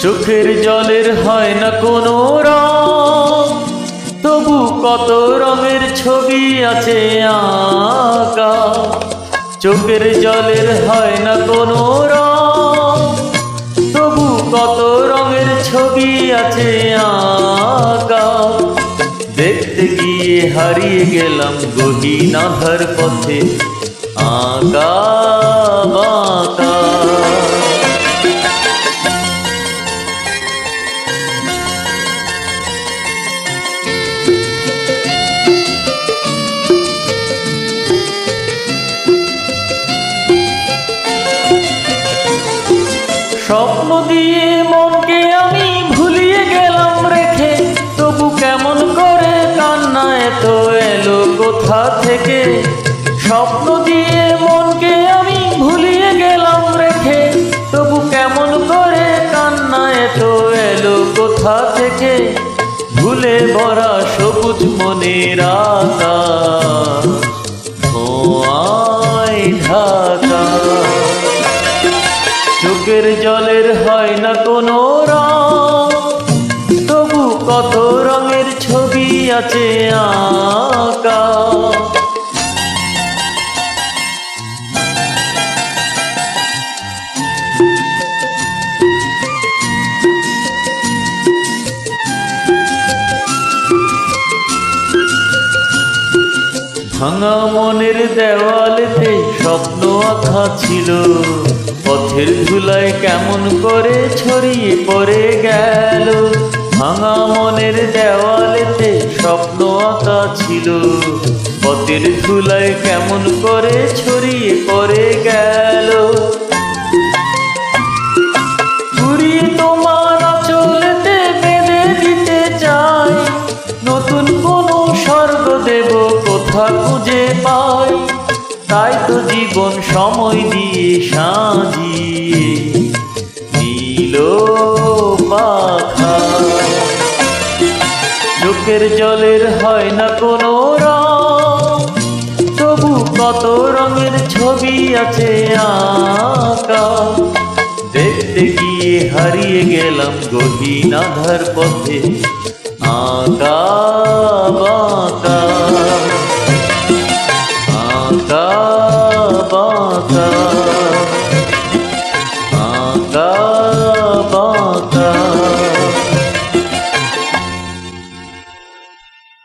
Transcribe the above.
চোখের জলের হয় না কোনো রং। তবু কত রঙের ছবি আছে আঁকা। চোখের জলের হয় না কোনো রং। তবু কত রঙের ছবি আছে আঁকা। দেখতে গিয়ে হারিয়ে গেলাম গহীনাধার পথে। আঁকা স্বপ্ন দিয়ে মনকে আমি ভুলিয়ে গেলাম রেখে। তবু কেমন করে কান্না এত এলো কোথা থেকে? স্বপ্ন দিয়ে মনকে আমি ভুলিয়ে গেলাম রেখে। তবু কেমন করে কান্না এত এলো কোথা থেকে? ভুলে ভরা সবুজ মনের আকাশ। ধোঁয়ায় ঢাকা। চোখের জলের হয় না কোনো রং। তবু কত রঙের ছবি আছে আঁকা ভাঙা মনের দেওয়ালেতে স্বপ্ন আঁকা ছিল। পথের ধুলায় কেমন করে ছড়িয়ে পড়ে গেল। ভাঙা মনের দেওয়ালেতে স্বপ্ন আঁকা ছিল। পথের ধুলায় কেমন করে ছড়িয়ে কোথা খুঁজে পাই, তাই তো জীবন সময় দিয়ে সাজিয়ে দিল পাখা। চোখের জলের হয় না কোনো তবু কত রঙের ছবি আছে আঁকা। দেখতে গিয়ে হারিয়ে গেলাম গহীন আধার পথে আঁকা। Oh.